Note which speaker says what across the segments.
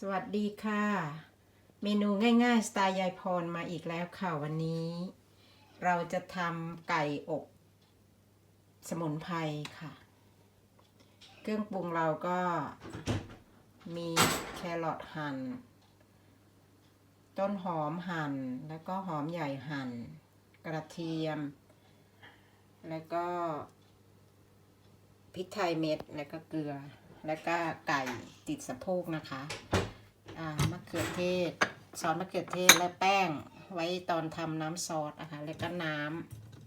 Speaker 1: สวัสดีค่ะ เมนูง่ายๆ สไตล์ยายพรมาอีกแล้วค่ะวันนี้ เราจะทำไก่อบสมุนไพรค่ะ เครื่องปรุงเราก็มีแครอทหั่น ต้นหอมหั่น แล้วก็หอมใหญ่หั่น กระเทียม แล้วก็พริกไทยเม็ด แล้วก็เกลือ แล้วก็ไก่ติดสะโพกนะคะ อ่ามะเขือเทศซอสมะเขือเทศและแป้งไว้ตอนทำน้ำซอสนะคะแล้วก็น้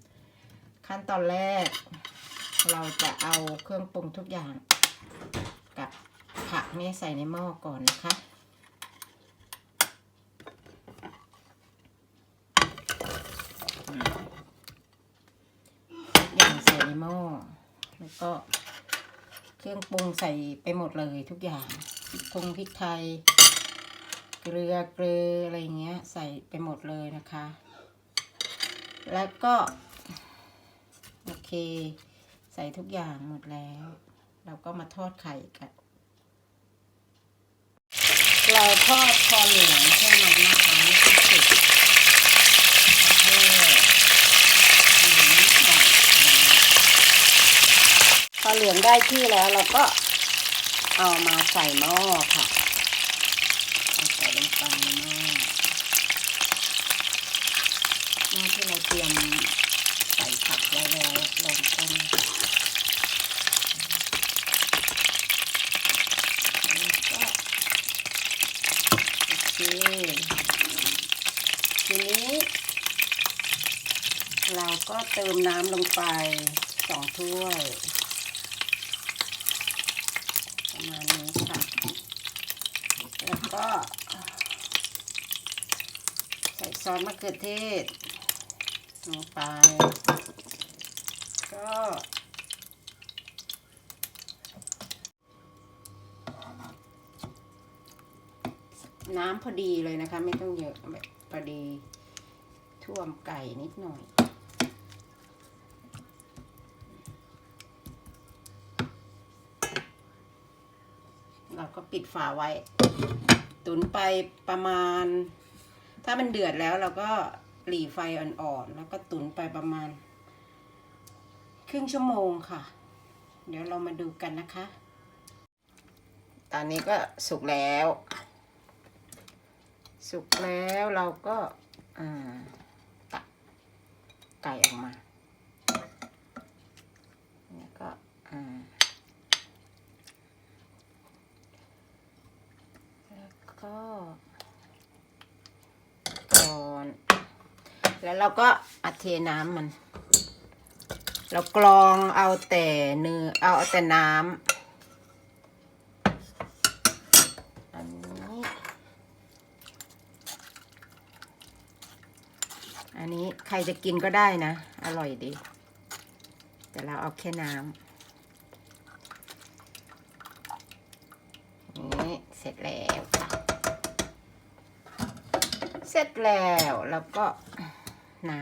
Speaker 1: ำขั้นตอนแรก เราจะเอาเครื่องปรุงทุกอย่างกับผักนี่ใส่ในหม้อก่อนนะคะทุกอย่างใส่ในหม้อแล้วก็เครื่องปรุงใส่ไปหมดเลยทุกอย่างพริกทงพริกไทย เกลือเกลืออะไรเงี้ยใส่ไปหมดเลยนะคะ แล้วก็ โอเค ใส่ทุกอย่างหมดแล้ว เราก็มาทอดไข่กันเราทอดพอเหลืองแค่นั้นนะคะไม่ต้องสุกแล้วก็เหลืองนิดหน่อยนะพอเหลืองได้ที่แล้วเราก็เอามาใส่หม้อค่ะ ใส่ลงม้อหม้อที่เราเตรียมใส่ผักไว้แล้วลงต้นแล้วก็โอเคทีนี้ เราก็เติมน้ำลงไปสองถ้วยประมาณนี้ค่ะ แล้วก็ ใส่ซอสมะเขือเทศลงไป ก็น้ำพอดีเลยนะคะ ไม่ต้องเยอะแบบพอดีท่วมไก่นิดหน่อย เราก็ปิดฝาไว้ ตุนไปประมาณ ถ้ามันเดือดแล้วเราก็หลีไฟอ่อนๆแล้วก็ตุนไปประมาณ ครึ่งชั่วโมงค่ะ เดี๋ยวเรามาดูกันนะคะ ตอนนี้ก็สุกแล้ว สุกแล้วเราก็อ่าตักไก่ออกมาแล้วก็แล้วก็อน แล้วเราก็อัดเทน้ำมัน เรากรองเอาแต่เนื้อเอาแต่น้ำอันนี้ อันนี้ใครจะกินก็ได้นะ อร่อยดี แต่เราเอาแค่น้ำนี่เสร็จแล้วเสร็จแล้วแล้วก็ น้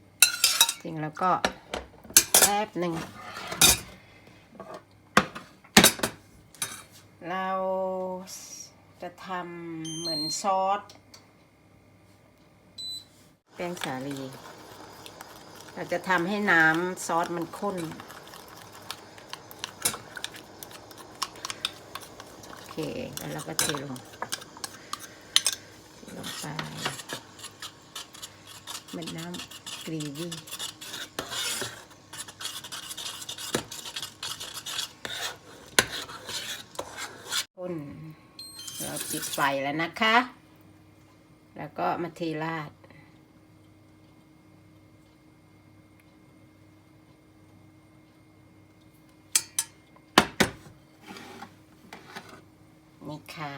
Speaker 1: ำจริงแล้วก็แป๊บหนึ่ง เราจะทำเหมือนซอสแป้งสาลี เราจะทำให้น้ำซอสมันข้นโอเคแล้วเราก็เทลงเทลงไป เหมือนน้ำกรีวี่ข้นเราปิดไฟแล้วนะคะ แล้วก็มาเทราดนี่ค่ะ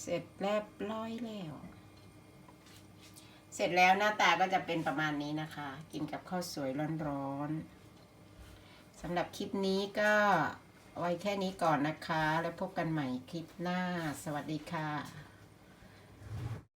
Speaker 1: เสร็จเรียบร้อยแล้ว เสร็จแล้วหน้าตาก็จะเป็นประมาณนี้นะคะ กินกับข้าวสวยร้อนๆสำหรับคลิปนี้ก็ไว้แค่นี้ก่อนนะคะ แล้วพบกันใหม่คลิปหน้า สวัสดีค่ะ